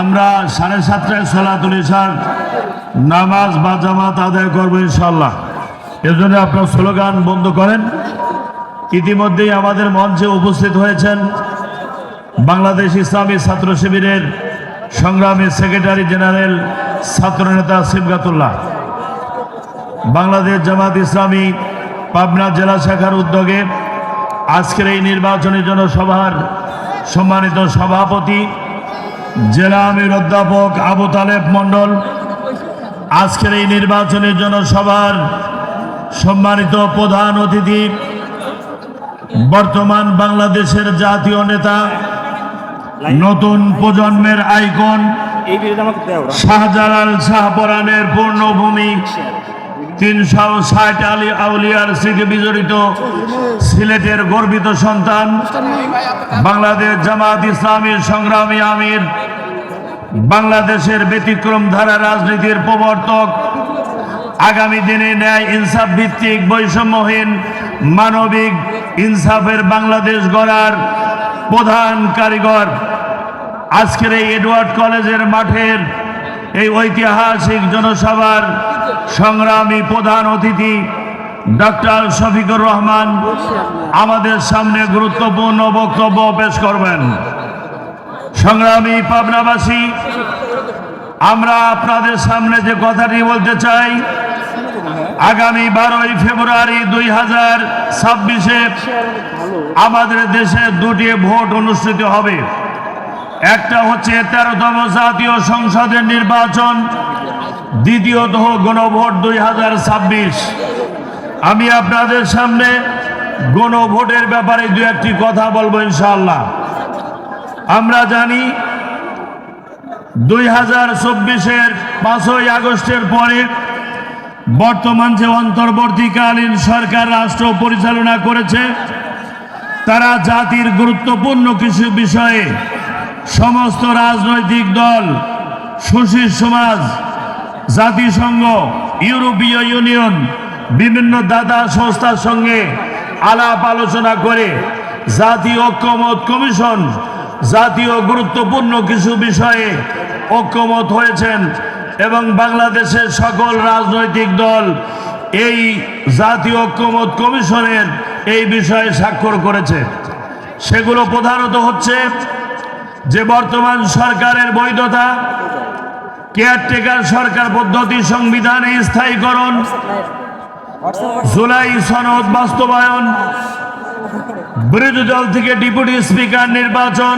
আমরা সাড়ে সাতটায় সলাতুল ইশার, নামাজ বা জামাত আদায় করব ইনশাল্লাহ এর জন্য আপনার স্লোগান বন্ধ করেন। ইতিমধ্যেই আমাদের মঞ্চে উপস্থিত হয়েছেন বাংলাদেশ ইসলামী ছাত্র শিবিরের সংগ্রামী সেক্রেটারি জেনারেল ছাত্রনেতা সিবগাতুল্লাহ। বাংলাদেশ জামাত ইসলামী পাবনা জেলা শাখার উদ্যোগে আজকের এই নির্বাচনী জনসভার সম্মানিত সভাপতি জেলা আমির অধ্যাপক আবু তালেব মণ্ডল আজকের এই নির্বাচনী জনসভার সম্মানিত প্রধান অতিথি বর্তমান বাংলাদেশের জাতীয় নেতা নতুন প্রজন্মের আইকন শাহজালাল শাহপরানের পূর্ণভূমি তিনশো ষাট আলী আউলিয়ার স্মৃতি বিজড়িত সিলেটের গর্বিত সন্তান, বাংলাদেশ জামাত ইসলামীর সংগ্রামী আমির, বাংলাদেশের ব্যতিক্রম ধারা রাজনীতির প্রবর্তক, আগামী দিনে ন্যায় ইনসাফ ভিত্তিক বৈষম্যহীন মানবিক ইনসাফের বাংলাদেশ গড়ার প্রধান কারিগর। আজকের এই এডওয়ার্ড কলেজের মাঠের এই ঐতিহাসিক জনসভার সংগ্রামী প্রধান অতিথি ডক্টর শফিকুর রহমান আমাদের সামনে গুরুত্বপূর্ণ বক্তব্য পেশ করবেন। সংগ্রামী পাবনাবাসী, আমরা আপনাদের সামনে যে কথাটি বলতে চাই, আগামী বারোই ফেব্রুয়ারি দুই হাজার ছাব্বিশে আমাদের দেশে দুটি ভোট অনুষ্ঠিত হবে। একটা হচ্ছে তেরোতম জাতীয় সংসদের নির্বাচন দ্বিতীয়ত গণভোট দুই হাজার ছাব্বিশ। আমি আপনাদের সামনে গণভোটের ব্যাপারে দু একটি কথা বলব ইনশাআল্লাহ। আমরা জানি দুই হাজার চব্বিশের পাঁচই আগস্টের পরে বর্তমান যে অন্তর্বর্তীকালীন সরকার রাষ্ট্র পরিচালনা করেছে, তারা জাতির গুরুত্বপূর্ণ কিছু বিষয়ে সমস্ত রাজনৈতিক দল, সুশীল সমাজ, জাতিসংঘ, ইউরোপীয় ইউনিয়ন, বিভিন্ন দাতা সংস্থার সঙ্গে আলাপ আলোচনা করে জাতীয় ঐক্যমত কমিশন জাতীয় গুরুত্বপূর্ণ কিছু বিষয়ে ঐক্যমত হয়েছেন এবং বাংলাদেশের সকল রাজনৈতিক দল এই জাতীয় ঐক্যমত কমিশনের এই বিষয়ে স্বাক্ষর করেছে। সেগুলো প্রধানত হচ্ছে যে বর্তমান সরকারের বৈধতা কেয়ারটেকার সরকার পদ্ধতি সংবিধানে স্থায়ীকরণ, জুলাই সনদ বাস্তবায়ন, বিরোধী দল থেকে ডেপুটি স্পিকার নির্বাচন,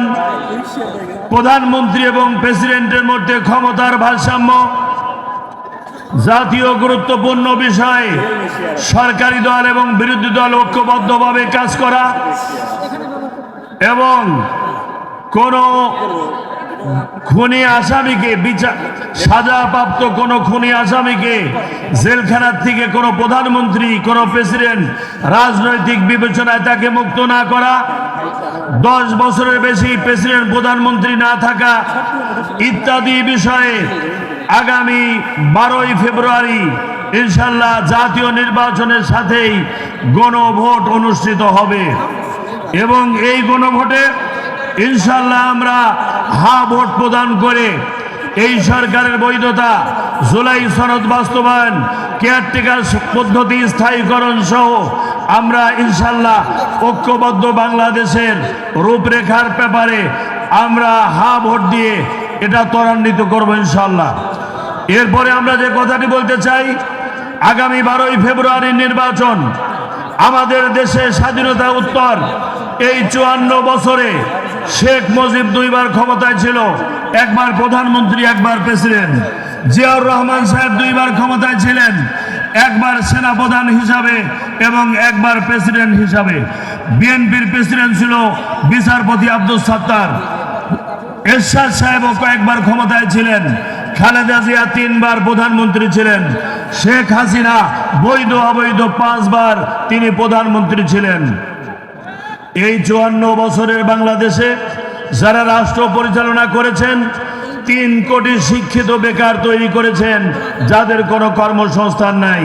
প্রধানমন্ত্রী এবং প্রেসিডেন্টের মধ্যে ক্ষমতার ভারসাম্য, জাতীয় গুরুত্বপূর্ণ বিষয়, সরকারি দল এবং বিরোধী দল ঐক্যবদ্ধভাবে কাজ করা এবং কোনো খুনি আসামিকে বিচার সাজাপ্রাপ্ত কোনো খুনি আসামিকে জেলখানার থেকে কোনো প্রধানমন্ত্রী, কোনো প্রেসিডেন্ট রাজনৈতিক বিবেচনায় তাকে মুক্ত না করা, দশ বছরের বেশি প্রেসিডেন্ট, প্রধানমন্ত্রী না থাকা ইত্যাদি বিষয়ে আগামী বারোই ফেব্রুয়ারি ইনশাল্লাহ জাতীয় নির্বাচনের সাথেই গণভোট অনুষ্ঠিত হবে। এবং এই গণভোটে ইনশাল্লাহ আমরা হা ভোট প্রদান করে এই সরকারের বৈধতা জুলাই সনদ বাস্তবায়ন কেয়ারটেকার পদ্ধতি স্থায়ীকরণ সহ আমরা ইনশাল্লাহ ঐক্যবদ্ধ বাংলাদেশের রূপরেখার ব্যাপারে আমরা হা ভোট দিয়ে এটা ত্বরান্বিত করব ইনশাল্লাহ এরপরে আমরা যে কথাটি বলতে চাই, আগামী বারোই ফেব্রুয়ারির নির্বাচন আমাদের দেশের স্বাধীনতা উত্তর এই চুয়ান্ন বছরে শেখ মুজিব দুইবার ক্ষমতায় ছিল, একবার প্রধানমন্ত্রী, একবার প্রেসিডেন্ট। জিয়াউর রহমান সাহেব দুইবার ক্ষমতায় ছিলেন, একবার সেনাপ্রধান হিসাবে এবং একবার প্রেসিডেন্ট হিসাবে। বিএনপির প্রেসিডেন্ট ছিল বিচারপতি আব্দুল সাত্তার। এরশাদ সাহেবও কয়েকবার ক্ষমতায় ছিলেন, খালেদা জিয়া তিনবার প্রধানমন্ত্রী ছিলেন, শেখ হাসিনা বৈধ অবৈধ পাঁচবার তিনি প্রধানমন্ত্রী ছিলেন। এই চুয়ান্ন বছরের বাংলাদেশে যারা রাষ্ট্র পরিচালনা করেছেন, তিন কোটি শিক্ষিত বেকার তৈরি করেছেন, যাদের কোনো কর্মসংস্থান নাই।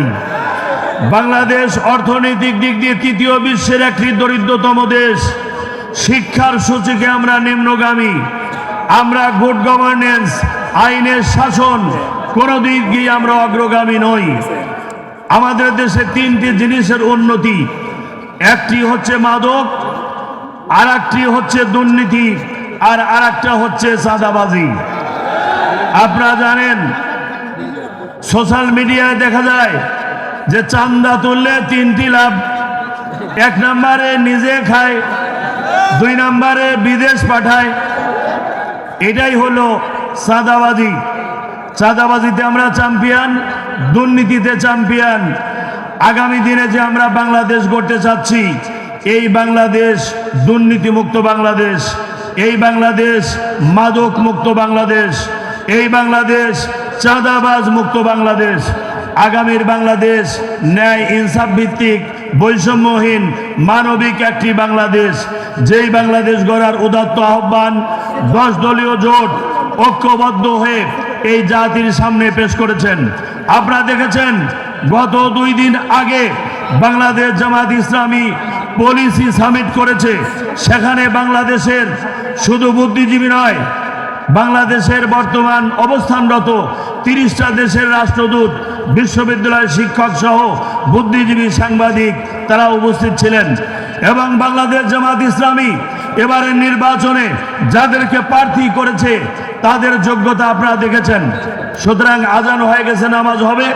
বাংলাদেশ অর্থনৈতিক দিক দিয়ে তৃতীয় বিশ্বের একটি দরিদ্রতম দেশ। শিক্ষার সূচিকে আমরা নিম্নগামী। আমরা গুড গভর্নেন্স আইনের শাসন, কোনো দিক দিয়ে আমরা অগ্রগামী নই। আমাদের দেশে তিনটি জিনিসের উন্নতি। একটি হচ্ছে মাদক আর একটি হচ্ছে দুর্নীতি আর আর একটা হচ্ছে চাঁদাবাজি আপনারা জানেন, সোশ্যাল মিডিয়ায় দেখা যায় যে চান্দা তুললে তিনটি লাভ। এক নম্বরে নিজে খায়, দুই নম্বরে বিদেশ পাঠায়। এটাই হলো চাঁদাবাজি চাঁদাবাজিতে আমরা চ্যাম্পিয়ন, দুর্নীতিতে চ্যাম্পিয়ন। আগামী দিনে যে আমরা বাংলাদেশ গড়তে চাচ্ছি এই বাংলাদেশ দুর্নীতিমুক্ত বাংলাদেশ, এই বাংলাদেশ মাদক মুক্ত বাংলাদেশ, এই বাংলাদেশ চাঁদাবাজ মুক্ত বাংলাদেশ, আগামীর বাংলাদেশ ন্যায় ইনসাফ ভিত্তিক বৈষম্যহীন মানবিক একটি বাংলাদেশ। যেই বাংলাদেশ গড়ার উদাত্ত আহ্বান, দশ দলীয় জোট ঐক্যবদ্ধ হয়ে এই জাতির সামনে পেশ করেছেন। আপনারা দেখেছেন, গত দুই দিন আগে বাংলাদেশ জামাত ইসলামী পলিসি সামিট করেছে। সেখানে বাংলাদেশের শুধু বুদ্ধিজীবী নয়, বাংলাদেশের বর্তমান অবস্থানরত তিরিশটা দেশের রাষ্ট্রদূত, বিশ্ববিদ্যালয়ের শিক্ষক সহ বুদ্ধিজীবী সাংবাদিক তারা উপস্থিত ছিলেন এবং বাংলাদেশ জামাত ইসলামী এবারের নির্বাচনে যাদেরকে প্রার্থী করেছে তাদের যোগ্যতা আপনারা দেখেছেন। সুতরাং আজান হয়ে গেছে, নামাজ হবে।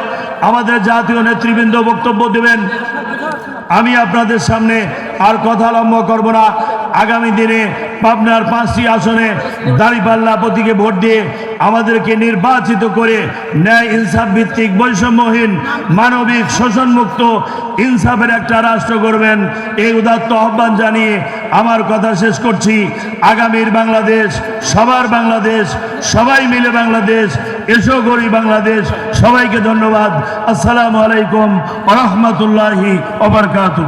আমাদের জাতীয় নেতৃবৃন্দ বক্তব্য দেবেন আমি আপনাদের সামনে আর কথা লম্ব করব না। আগামী দিনে পাবনার পাঁচটি আসনে দাঁড়িপাল্লা প্রতীকে ভোট দিয়ে আমাদেরকে নির্বাচিত করে ন্যায় ইনসাফ ভিত্তিক বৈষম্যহীন মানবিক শোষণমুক্ত ইনসাফের একটা রাষ্ট্র করবেন এই উদাত্ত আহ্বান জানিয়ে আমার কথা শেষ করছি। আগামীর বাংলাদেশ, সবার বাংলাদেশ, সবাই মিলে বাংলাদেশ, এসো গড়ি বাংলাদেশ। সবাইকে ধন্যবাদ। আসসালামু আলাইকুম রহমতুল্লাহি ওবরকাতু